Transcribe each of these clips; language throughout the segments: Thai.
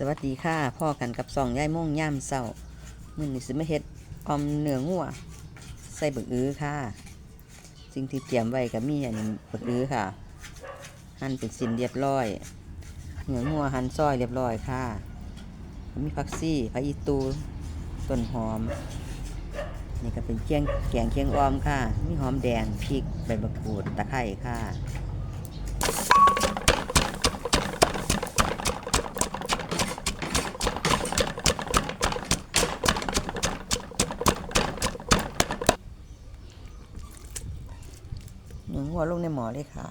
สวัสดีค่ะพ่อกันกับสองย่ายโม่งย่ามเศร้ามือนี้สิมาเฮ็ดออมเนื้องัวใส่บักอื้อค่ะ สิ่งที่เตรียมไว้ก็มีอันนี้บักอื้อค่ะ หั่นเป็นสิ้นเรียบร้อย เนื้องัวหั่นซอยเรียบร้อยค่ะ มีผักซี่ผักอีตูต้นหอม นี่ก็เป็นเคียงแกงเคียงออมค่ะ มีหอมแดงพริกใบมะกรูดตะไคร้ค่ะ หัวลงในหมอเลยค่ะ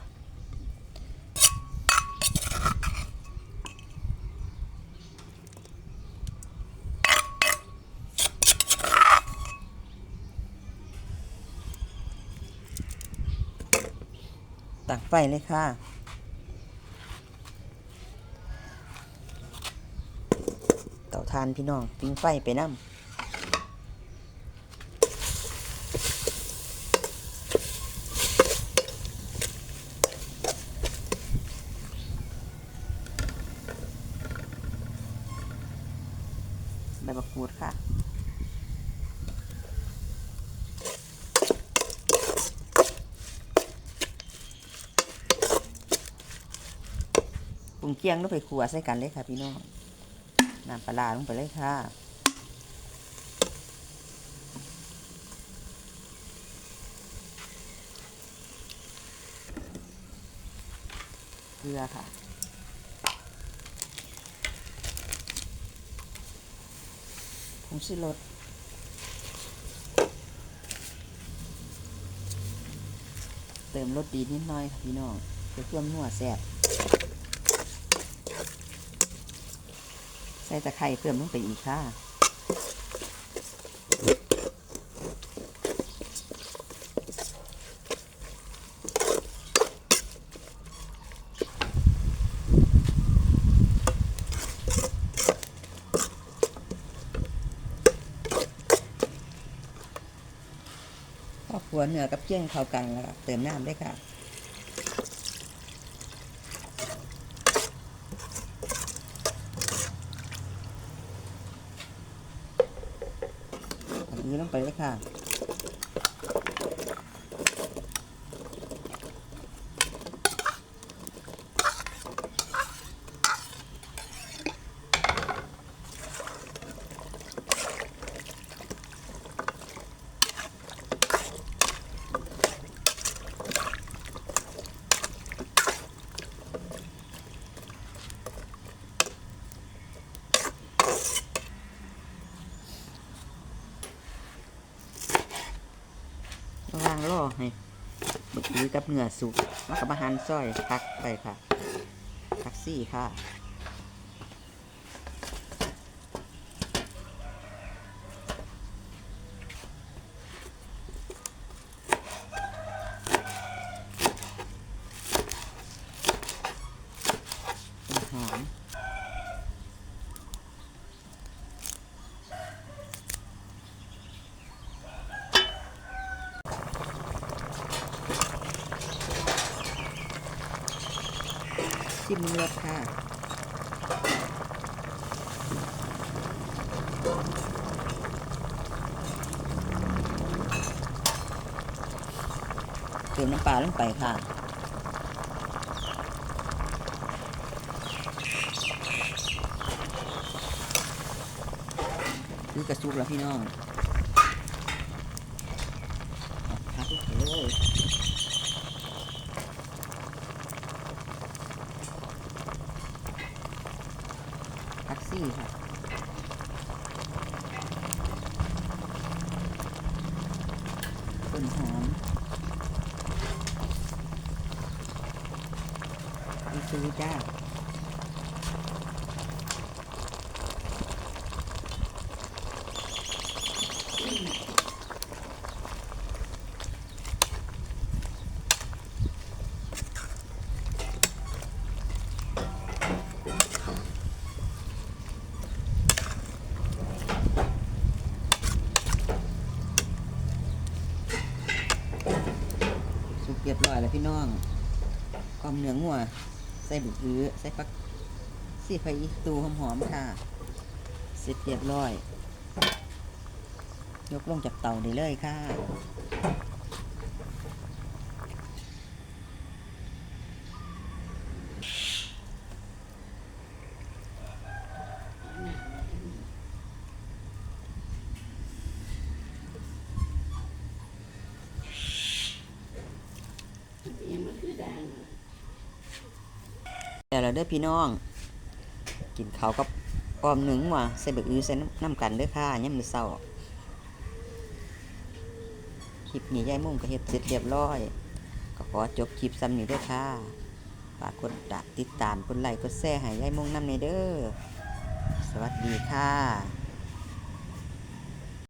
ตักไฟเลยค่ะเต่าทานพี่น้องปิ้งไฟไปน้ำ ใบมะกรูดค่ะปรุงเคียงลงไปขัวใส่กันเลยค่ะพี่น้องน้ำปลาร้าลงไปเลยค่ะเกลือค่ะ ผงชูรสเติมรสดีนิดหน่อยค่ะพี่น้องเพื่อเพิ่มนัวแซ่บใส่ตะไคร้เพิ่มลงไปอีกค่ะ พอขัวเนื้อกับเกี้ยงเข้ากันแล้วก็เติมน้ำด้วยค่ะอันนี้ลงไปเลยค่ะ ระวางล่อให้บึกหรือกับเนื้อสุกแล้วก็มาหั่นซอยพักไปค่ะพักซี่ค่ะหอม ชิมรสค่ะ เติมน้ำปลาลงไปค่ะคือกระซุกแล้วพี่น้องเอาพักลงไปเลยพั กซี่ค่ะต้นหอมไปซื้อจ้า สุกเรียบร้อยแล้วพี่ น้องกอมเนื้องัวใส่บุกอื้อใส่ฟักสีไฟอีตูหอมๆค่ะ เสร็จเรียบร้อย ยกลงจากเตาได้เลยค่ะ แต่เราเด้อพี่น้อง กินเขาวกับออมหนึ่งว่ะใส่เบกอือใส่น้ำกันเด้อค่ะยามมื้อเช้าคลิปนี้ยายมุ่งก็เฮ็ดเสร็จเรียบร้อย ก็ขอจบคลิปซ้ำนี้เด้อค่ะฝากกดติดตามกดไลค์กดแชร์ให้ยายมุ่งน้ำในเด้อสวัสดีค่ะ